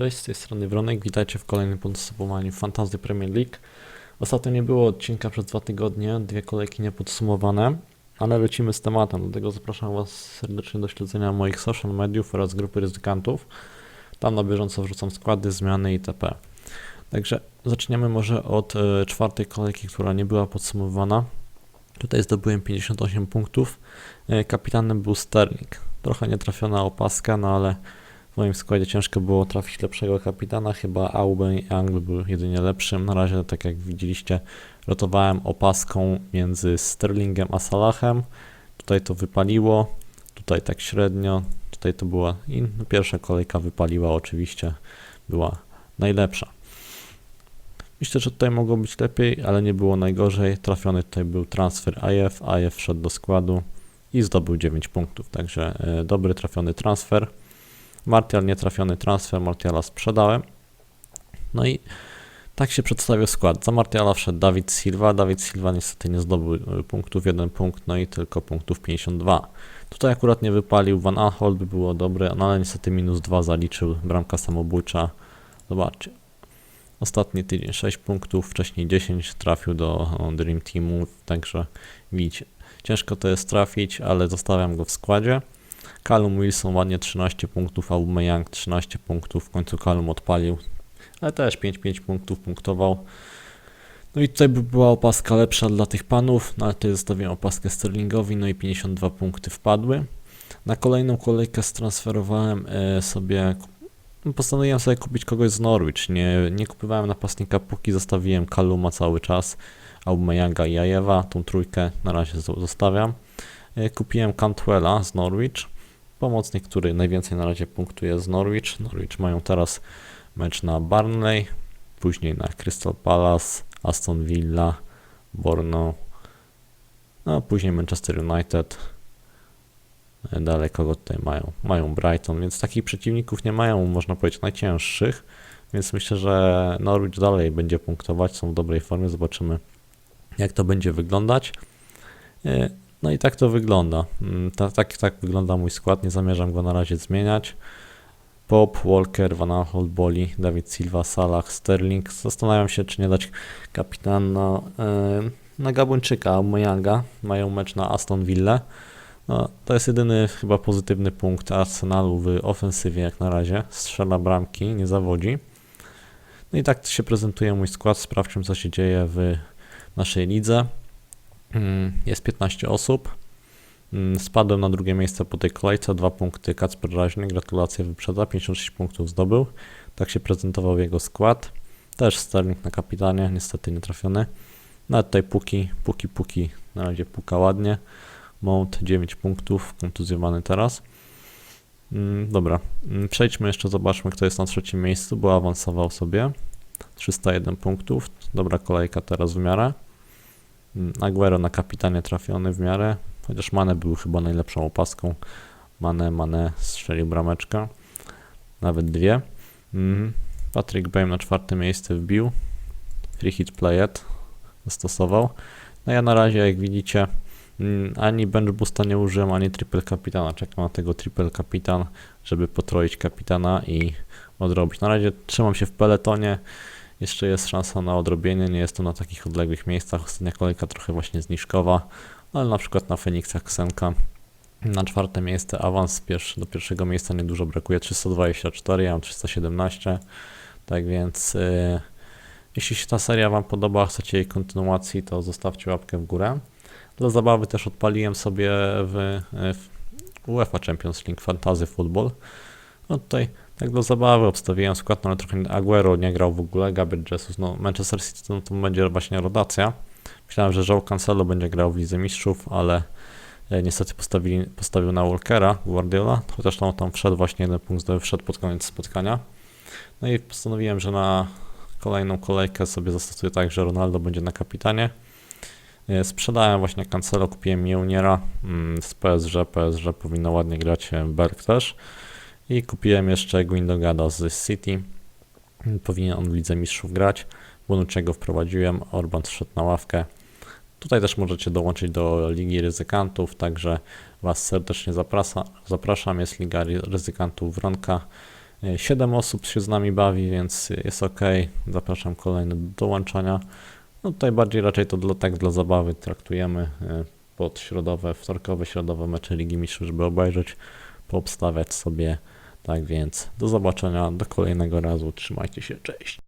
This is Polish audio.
Cześć, z tej strony Wronek, witajcie w kolejnym podsumowaniu Fantasy Premier League. Ostatnio nie było odcinka przez dwa tygodnie, dwie kolejki niepodsumowane, ale lecimy z tematem, dlatego zapraszam Was serdecznie do śledzenia moich social mediów oraz grupy ryzykantów. Tam na bieżąco wrzucam składy, zmiany itp. Także zaczniemy może od e, czwartej kolejki, która nie była podsumowana. Tutaj zdobyłem 58 punktów. E, kapitanem był Sterling. Trochę nietrafiona opaska, no ale w moim składzie ciężko było trafić lepszego kapitana, chyba Aubameyang był jedynie lepszym. Na razie, tak jak widzieliście, rotowałem opaską między Sterlingiem a Salahem. Tutaj to wypaliło, tutaj tak średnio, tutaj to była i pierwsza kolejka wypaliła oczywiście, była najlepsza. Myślę, że tutaj mogło być lepiej, ale nie było najgorzej. Trafiony tutaj był transfer AF, AF wszedł do składu i zdobył 9 punktów, także e, dobry trafiony transfer. Martial nietrafiony transfer, Martiala sprzedałem. No i tak się przedstawił skład. Za Martiala wszedł Dawid Silva. Dawid Silva niestety nie zdobył y, punktów, jeden punkt, no i tylko punktów 52. Tutaj akurat nie wypalił, Van Aanholt by było dobre, no ale niestety minus 2 zaliczył, bramka samobójcza. Zobaczcie. Ostatni tydzień 6 punktów, wcześniej 10 trafił do Dream Teamu, także widzicie. Ciężko to jest trafić, ale zostawiam go w składzie. Callum Wilson ładnie 13 punktów, Aubameyang 13 punktów, w końcu Callum odpalił, ale też 5-5 punktów punktował. No i tutaj by była opaska lepsza dla tych panów, no ale tutaj zostawiłem opaskę Sterlingowi, no i 52 punkty wpadły. Na kolejną kolejkę stransferowałem e, sobie, no postanowiłem sobie kupić kogoś z Norwich, nie, nie kupowałem napastnika póki zostawiłem Kaluma cały czas, Aubameyanga i Ajewa, tą trójkę na razie zo- zostawiam. E, Kupiłem Cantwella z Norwich, pomocnik, który najwięcej na razie punktuje z Norwich. Norwich mają teraz mecz na Barnley, później na Crystal Palace, Aston Villa, Bournemouth, no a później Manchester United. E, Dalej kogo tutaj mają? Mają Brighton, więc takich przeciwników nie mają, można powiedzieć, najcięższych, więc myślę, że Norwich dalej będzie punktować, są w dobrej formie, zobaczymy jak to będzie wyglądać. No i tak to wygląda. Mm, Ta, tak, tak wygląda mój skład. Nie zamierzam go na razie zmieniać. Pop, Walker, Van Aanholt, Boli, David Silva, Salah, Sterling. Zastanawiam się, czy nie dać kapitana e, na Gabończyka, Aubameyanga. Mają mecz na Aston Villa. No, to jest jedyny chyba pozytywny punkt Arsenalu w ofensywie jak na razie. Strzela bramki, nie zawodzi. No i tak się prezentuje mój skład. Sprawdźmy, co się dzieje w naszej lidze. Mm, Jest 15 osób. Mm, Spadłem na drugie miejsce po tej kolejce, dwa punkty Kacper Raźny, gratulacje wyprzedza, 56 punktów zdobył. Tak się prezentował jego skład. Też Sterling na kapitanie, niestety nie trafiony. Nawet tutaj Puki, Puki, Puki, na razie puka ładnie. Mount 9 punktów, kontuzjowany teraz. Mm, Dobra, przejdźmy jeszcze, zobaczmy kto jest na trzecim miejscu, bo awansował sobie. 301 punktów, dobra kolejka teraz w miarę. Aguero na kapitanie trafiony w miarę, chociaż Mane był chyba najlepszą opaską. Mane, Mane strzelił brameczkę, nawet dwie. Mhm. Patrick Bame na czwarte miejsce wbił. Free hit playet zastosował. No ja na razie, jak widzicie, mm, ani bench boosta nie użyłem, ani triple kapitana. Czekam na tego triple kapitan, żeby potroić kapitana i odrobić. Na razie trzymam się w peletonie. Jeszcze jest szansa na odrobienie, nie jest to na takich odległych miejscach. Ostatnia kolejka trochę właśnie zniżkowa, ale na przykład na Feniksach Ksenka na czwarte miejsce awans do pierwszego miejsca niedużo brakuje 324, ja mam 317. Tak więc yy, jeśli się ta seria Wam podoba, chcecie jej kontynuacji, to zostawcie łapkę w górę. Dla zabawy też odpaliłem sobie w, w UEFA Champions League Fantasy Football. No tutaj tak do zabawy obstawiłem skład, no ale trochę Aguero nie grał w ogóle, Gabriel Jesus, no Manchester City to, to będzie właśnie rotacja. Myślałem, że Joe Cancelo będzie grał w Lidze Mistrzów, ale e, niestety postawili, postawił na Walkera Guardiola, chociaż tam, tam wszedł właśnie jeden punkt, zdobył, wszedł pod koniec spotkania. No i postanowiłem, że na kolejną kolejkę sobie zastosuję tak, że Ronaldo będzie na kapitanie. E, Sprzedałem właśnie Cancelo, kupiłem Mioniera mm, z PSG, PSG powinno ładnie grać, e, Berg też. I kupiłem jeszcze Guindogada z City. Powinien on w Lidze Mistrzów grać. Bonuciego wprowadziłem, Orban wszedł na ławkę. Tutaj też możecie dołączyć do Ligi Ryzykantów, także Was serdecznie zaprasa, zapraszam. Jest Liga Ryzykantów Wronka. Siedem osób się z nami bawi, więc jest ok. Zapraszam kolejne do dołączania. No tutaj bardziej raczej to dla, tak dla zabawy traktujemy e, pod środowe, wtorkowe, środowe mecze Ligi Mistrzów, żeby obejrzeć, poobstawiać sobie tak więc do zobaczenia, do kolejnego razu, trzymajcie się, cześć.